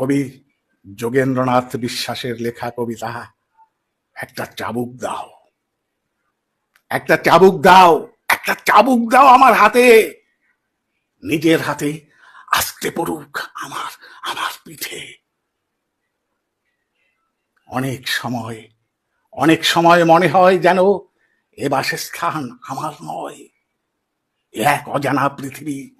কবি যোগেন্দ্রনাথ বিশ্বাসের লেখা কবিতা, একটা চাবুক দাও। একটা চাবুক দাও, একটা চাবুক দাও আমার হাতে। নিজের হাতে আসতে পড়ুক আমার আমার পিঠে। অনেক সময় অনেক সময় মনে হয় যেন এ বাসস্থান আমার নয়। এক অজানা পৃথিবী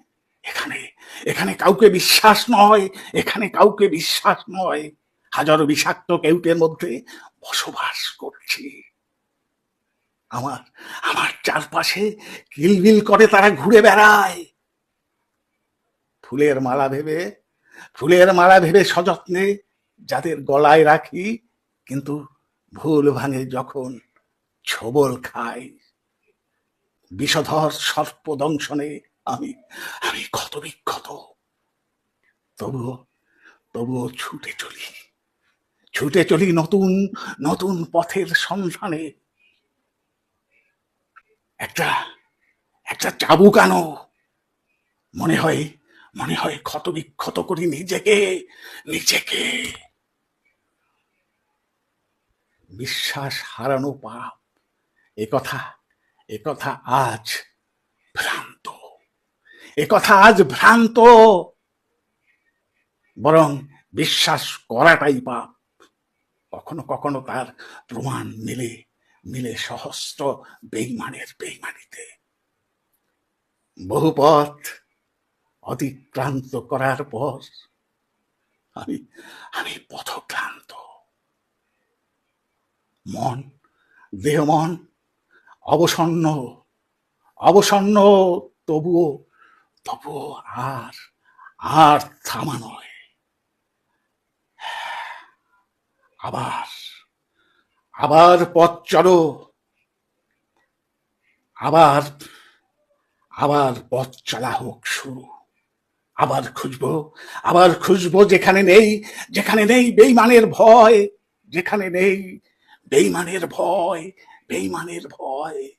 এখানে এখানে কাউকে বিশ্বাস নয়, এখানে কাউকে বিশ্বাস নয়। হাজারো বিষাক্ত কেউটের মধ্যে বসবাস করছি। আমার আমার চারপাশে কিলবিল করে তারা ঘুরে বেড়ায়। ফুলের মালা ভেবে, ফুলের মালা ভেবে সযত্নে যাদের গলায় রাখি, কিন্তু ভুল ভাঙে যখন ছবল খায়। বিষধর সর্প দংশনে আমি আমি ক্ষত বিক্ষত তবুও তবুও ছুটে চলি। ছুটে চলি নতুন নতুন পথের সন্ধানে। একটা একটা চাবুক আনো মনে হয় মনে হয় ক্ষত বিক্ষত করি নিজেকে নিজেকে। বিশ্বাস হারানো পাপ। এ কথা এ কথা আজ ভ্রান্ত এ কথা আজ ভ্রান্ত। বরং বিশ্বাস করাটাই পাপ। কখনো কখনো তার প্রমাণ মিলে মিলে সহস্র বেইমানের বেইমানিতে। বহু পথ অতিক্রান্ত করার পর আমি আমি পথক্লান্ত মন, দেহ মন অবসন্ন অবসন্ন তবুও তবুও আর আর থামা নয়। আবার আবার পথ চলো। আবার আবার পথ চলা হোক শুরু। আবার খুঁজবো আবার খুঁজবো যেখানে নেই যেখানে নেই বেইমানের ভয়। যেখানে নেই বেইমানের ভয় বেইমানের ভয়।